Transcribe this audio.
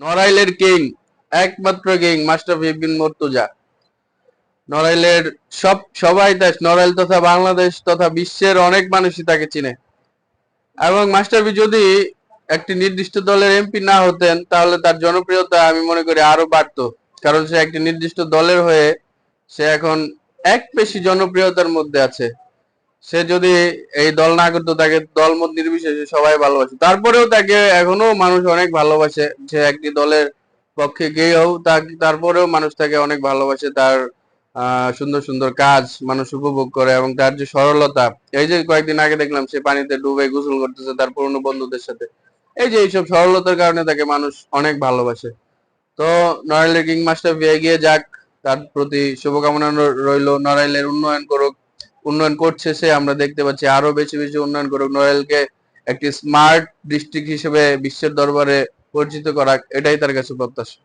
নড়াইলের কিং, একমাত্র কিং মাস্টারফি বিন মর্তুজা নড়াইলের সব, সবাই দেশ, নড়াইল তথা বাংলাদেশ তথা বিশ্বের অনেক মানুষই তাকে চিনে। এবং মাস্টারফি যদি একটি নির্দিষ্ট দলের এমপি না হতেন, তাহলে তার জনপ্রিয়তা আমি মনে করি আরও বাড়তো। কারণ সে একটি নির্দিষ্ট দলের হয়ে সে এখন এক বেশি জনপ্রিয়তার মধ্যে আছে। সে যদি এই দল না করতো, তাকে দল মত নির্বিশেষে সবাই ভালোবাসে। তারপরেও তাকে এখনও মানুষ অনেক ভালোবাসে, যে একটি দলের পক্ষে গিয়েও তা- তারপরেও মানুষ তাকে অনেক ভালোবাসে, তার সুন্দর সুন্দর কাজ মানুষ উপভোগ করে এবং তার যে সরলতা, এই যে কয়েকদিন আগে দেখলাম সে পানিতে ডুবে গোসল করতেছে তার পুরনো বন্ধুদের সাথে। এই যে এইসব সরলতার কারণে তাকে মানুষ অনেক ভালোবাসে। তো নড়াইলের কিং মাস্টার এগিয়ে যাক, তার প্রতি শুভকামনা রইল, নড়াইলের উন্নয়ন করুক। উন্নয়ন করছে, সে আমরা দেখতে পাচ্ছি। আরও বেশি বেশি উন্নয়ন করুক। নোয়েলকে একটি স্মার্ট ডিস্ট্রিক্ট হিসেবে বিশ্বের দরবারে পরিচিত করা, এটাই তার কাছে প্রত্যাশা।